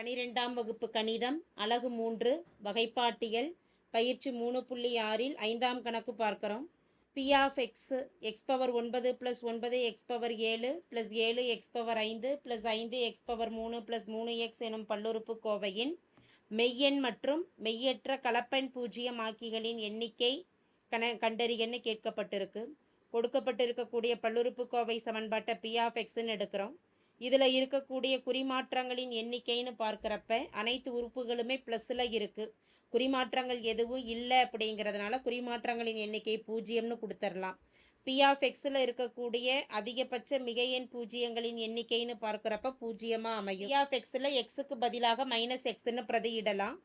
பனிரெண்டாம் வகுப்பு கணிதம் அலகு மூன்று வகைப்பாட்டியல் பயிற்சி மூணு புள்ளி ஆறில் ஐந்தாம் கணக்கு பார்க்குறோம். P of x x power ஒன்பது ப்ளஸ் ஒன்பது எக்ஸ் பவர் ஏழு ப்ளஸ் ஏழு எக்ஸ் பவர் ஐந்து ப்ளஸ் ஐந்து எக்ஸ் பவர் மூணு ப்ளஸ் மூணு எக்ஸ் எனும் பல்லுறுப்பு கோவையின் மெய்யெண் மற்றும் மெய்யற்ற கலப்பெண் பூஜ்ஜியம் ஆக்கிகளின் எண்ணிக்கை கண கண்டறியன்னு கேட்கப்பட்டிருக்கு. கொடுக்கப்பட்டிருக்கக்கூடிய பல்லுறுப்புக்கோவை சமன்பாட்டை பி ஆஃப் எக்ஸ்ன்னு எடுக்கிறோம். இதில் இருக்கக்கூடிய குறிமாற்றங்களின் எண்ணிக்கைன்னு பார்க்குறப்ப அனைத்து உறுப்புகளுமே ப்ளஸில் இருக்குது குறிமாற்றங்கள் எதுவும் இல்லை அப்படிங்கிறதுனால குறிமாற்றங்களின் எண்ணிக்கை பூஜ்ஜியம்னு கொடுத்துடலாம் பி ஆஃப் எக்ஸில் இருக்கக்கூடிய அதிகபட்ச மிகையெண் பூஜ்ஜியங்களின் எண்ணிக்கைன்னு பார்க்குறப்ப பூஜ்ஜியமாக அமையும். பி ஆஃப் எக்ஸில் எக்ஸுக்கு பதிலாக மைனஸ் எக்ஸ்ன்னு பிரதியிடலாம்.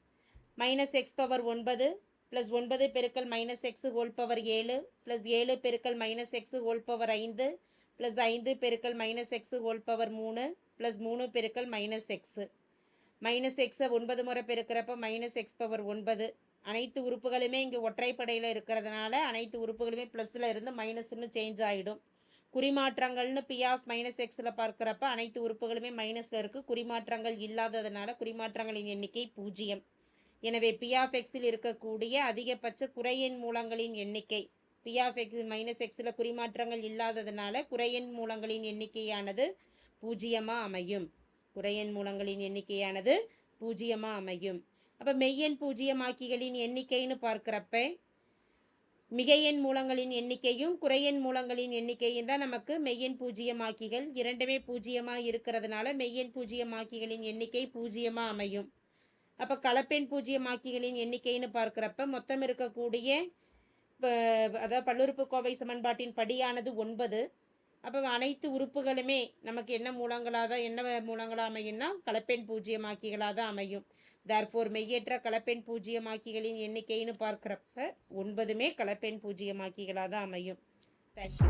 மைனஸ் எக்ஸ் பவர் ஒன்பது ப்ளஸ் ஒன்பது பெருக்கல் மைனஸ் எக்ஸு ஹோல் பவர் ஏழு ப்ளஸ் ஏழு பெருக்கல் மைனஸ் எக்ஸு ஹோல் பவர் ஐந்து ப்ளஸ் ஐந்து பெருக்கல் மைனஸ் எக்ஸ் ஹோல் பவர் மூணு ப்ளஸ் மூணு பெருக்கல் மைனஸ் எக்ஸு மைனஸ் எக்ஸை ஒன்பது முறை பெருக்கிறப்ப மைனஸ் எக்ஸ் பவர் ஒன்பது. அனைத்து உறுப்புகளுமே இங்கே ஒற்றைப்படையில் இருக்கிறதுனால அனைத்து உறுப்புகளுமே ப்ளஸில் இருந்து மைனஸ்னு சேஞ்ச் ஆகிடும் குறிமாற்றங்கள்னு பி ஆஃப் மைனஸ் எக்ஸில் பார்க்குறப்ப அனைத்து உறுப்புகளுமே மைனஸில் இருக்குது குறிமாற்றங்கள் இல்லாததுனால குறிமாற்றங்களின் எண்ணிக்கை பூஜ்ஜியம். எனவே பி ஆஃப் எக்ஸில் இருக்கக்கூடிய அதிகபட்ச குறையின் மூலங்களின் எண்ணிக்கை. பி ஆஃப் எக்ஸ் மைனஸ் எக்ஸில் குறிமாற்றங்கள் இல்லாததுனால குறையன் மூலங்களின் எண்ணிக்கையானது பூஜ்ஜியமாக அமையும். குறையன் மூலங்களின் எண்ணிக்கையானது பூஜ்ஜியமாக அமையும். அப்போ மெய்யெண் பூஜ்ஜியமாக்கிகளின் எண்ணிக்கைன்னு பார்க்குறப்ப மிகையெண் மூலங்களின் எண்ணிக்கையும் குறையெண் மூலங்களின் எண்ணிக்கையும் தான் நமக்கு மெய்யெண் பூஜ்ஜியமாக்கிகள் இரண்டுமே பூஜ்ஜியமாக இருக்கிறதுனால மெய்யெண் பூஜ்ஜியமாக்கிகளின் எண்ணிக்கை பூஜ்ஜியமாக அமையும். அப்போ கலப்பெண் பூஜ்ஜியமாக்கிகளின் எண்ணிக்கைன்னு பார்க்குறப்ப மொத்தம் இருக்கக்கூடிய இப்போ அதாவது பல்லுறுப்புக்கோவை சமன்பாட்டின் படியானது ஒன்பது. அப்போ அனைத்து உறுப்புகளுமே நமக்கு என்ன மூலங்களாக தான் என்ன மூலங்களாக அமையும்னா கலப்பெண் பூஜ்ஜியமாக்கிகளாக தான் அமையும். தர்ஃபோர் மெய்யற்ற கலப்பெண் பூஜ்ஜியமாக்கிகளின் எண்ணிக்கைன்னு பார்க்குறப்ப ஒன்பதுமே கலப்பெண் பூஜ்ஜியமாக்கிகளாக தான் அமையும் தேங்க்யூ